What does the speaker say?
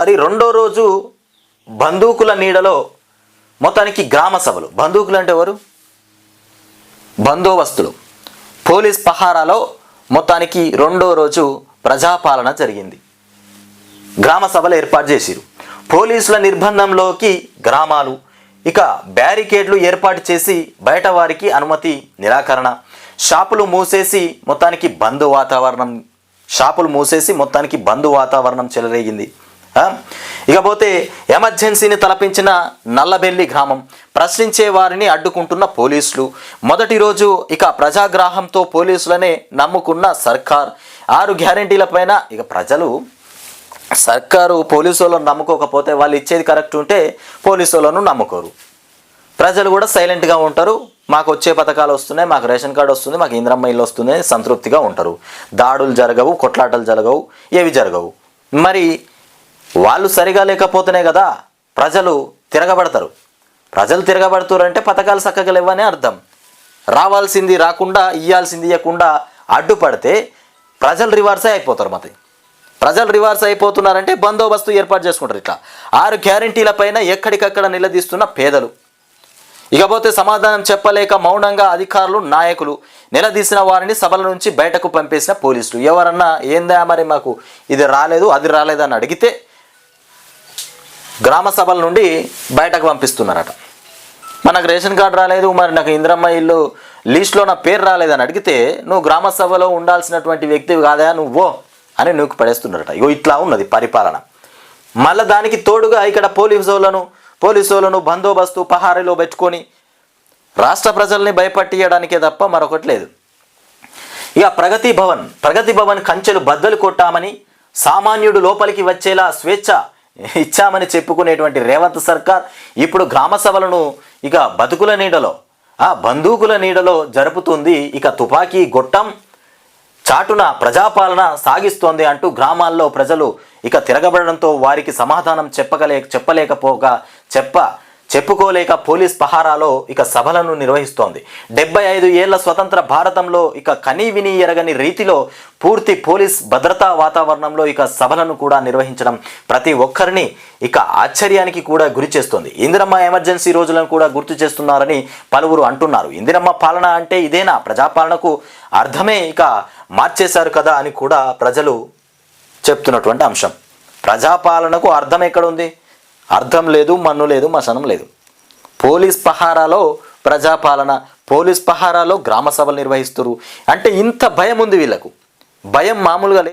అది రెండో రోజు బంధుకుల నీడలో మొత్తానికి గ్రామ సభలు. బంధుకులు అంటే ఎవరు? బందోబస్తులు. పోలీస్ పహారాలో మొత్తానికి రెండో రోజు ప్రజాపాలన జరిగింది. గ్రామ సభలు ఏర్పాటు చేసిరు. పోలీసుల నిర్బంధంలోకి గ్రామాలు ఇక బ్యారికేడ్లు ఏర్పాటు చేసి బయట వారికి అనుమతి నిరాకరణ. షాపులు మూసేసి మొత్తానికి బంద్ వాతావరణం షాపులు మూసేసి మొత్తానికి బంద్ వాతావరణం చెలరేగింది. ఇకపోతే ఎమర్జెన్సీని తలపించిన నల్లబెల్లి గ్రామం ప్రశ్నించే వారిని అడ్డుకుంటున్న పోలీసులు. మొదటి రోజు ఇక ప్రజాగ్రాహంతో పోలీసులనే నమ్ముకున్న సర్కార్. ఆరు గ్యారంటీలపైన ఇక ప్రజలు సర్కారు పోలీసులను నమ్ముకోకపోతే వాళ్ళు ఇచ్చేది కరెక్ట్ ఉంటే పోలీసులను నమ్ముకోరు. ప్రజలు కూడా సైలెంట్గా ఉంటారు. మాకు వచ్చే పథకాలు వస్తున్నాయి మాకు రేషన్ కార్డు వస్తుంది మాకు ఇంద్రమ్మ ఇల్లు వస్తుంది సంతృప్తిగా ఉంటారు. దాడులు జరగవు కొట్లాటలు జరగవు ఏవి జరగవు. మరి వాళ్ళు సరిగా లేకపోతేనే కదా ప్రజలు తిరగబడతారు. ప్రజలు తిరగబడుతారంటే పథకాలు చక్కగా లేవని అర్థం. రావాల్సింది రాకుండా ఇయ్యాల్సింది ఇవ్వకుండా అడ్డుపడితే ప్రజలు రివర్సే అయిపోతారు మరి ప్రజలు రివర్స్ అయిపోతున్నారంటే బందోబస్తు ఏర్పాటు చేసుకుంటారు ఇట్లా. ఆరు గ్యారంటీల పైన ఎక్కడికక్కడ నిలదీస్తున్న పేదలు. ఇకపోతే సమాధానం చెప్పలేక మౌనంగా అధికారులు నాయకులు నిలదీసిన వారిని సభల నుంచి బయటకు పంపేసిన పోలీసులు. ఎవరన్నా ఏందా మరి మాకు ఇది రాలేదు అది రాలేదని అడిగితే గ్రామ సభల నుండి బయటకు పంపిస్తున్నారట. మనకు రేషన్ కార్డు రాలేదు మరి నాకు ఇంద్రమ్మ ఇల్లు లిస్ట్లో నా పేరు రాలేదని అడిగితే నువ్వు గ్రామ సభలో ఉండాల్సినటువంటి వ్యక్తివి కాదా నువ్వో అని నువ్వు పడేస్తున్నారట. ఇగో ఇట్లా ఉన్నది పరిపాలన. మళ్ళీ దానికి తోడుగా ఇక్కడ పోలీసులను పోలీసులను బందోబస్తు పహారీలో పెట్టుకొని రాష్ట్ర ప్రజల్ని భయపట్టియడానికే తప్ప మరొకటి లేదు. ఇక ప్రగతి భవన్ ప్రగతి భవన్ కంచెలు బద్దలు కొట్టామని సామాన్యుడు లోపలికి వచ్చేలా స్వేచ్ఛ ఇచ్చామని చెప్పుకునేటువంటి రేవంత్ సర్కార్ ఇప్పుడు గ్రామ సభలను ఇక బతుకుల నీడలో ఆ బందూకుల నీడలో జరుపుతుంది. ఇక తుపాకీ గొట్టం చాటున ప్రజాపాలన సాగిస్తోంది అంటూ గ్రామాల్లో ప్రజలు ఇక తిరగబడడంతో వారికి సమాధానం చెప్పగలే చెప్పలేకపోగా చెప్ప చెప్పుకోలేక పోలీస్ పహారాలో ఇక సభలను నిర్వహిస్తోంది. డెబ్బై ఐదు ఏళ్ళ స్వతంత్ర భారతంలో ఇక కనీ విని ఎరగని రీతిలో పూర్తి పోలీస్ భద్రతా వాతావరణంలో ఇక సభలను కూడా నిర్వహించడం ప్రతి ఒక్కరిని ఇక ఆశ్చర్యానికి కూడా గురి చేస్తుంది. ఇందిరమ్మ ఎమర్జెన్సీ రోజులను కూడా గుర్తు చేస్తున్నారని పలువురు అంటున్నారు. ఇందిరమ్మ పాలన అంటే ఇదేనా? ప్రజాపాలనకు అర్థమే ఇక మార్చేశారు కదా అని కూడా ప్రజలు చెప్తున్నటువంటి అంశం. ప్రజాపాలనకు అర్థం ఎక్కడుంది అర్థం లేదు మన్ను లేదు మసనం లేదు. పోలీస్ పహారాలో ప్రజాపాలన పోలీస్ పహారాలో గ్రామ సభలు నిర్వహిస్తున్నారు అంటే ఇంత భయం ఉంది వీళ్ళకు. భయం మామూలుగా లేదు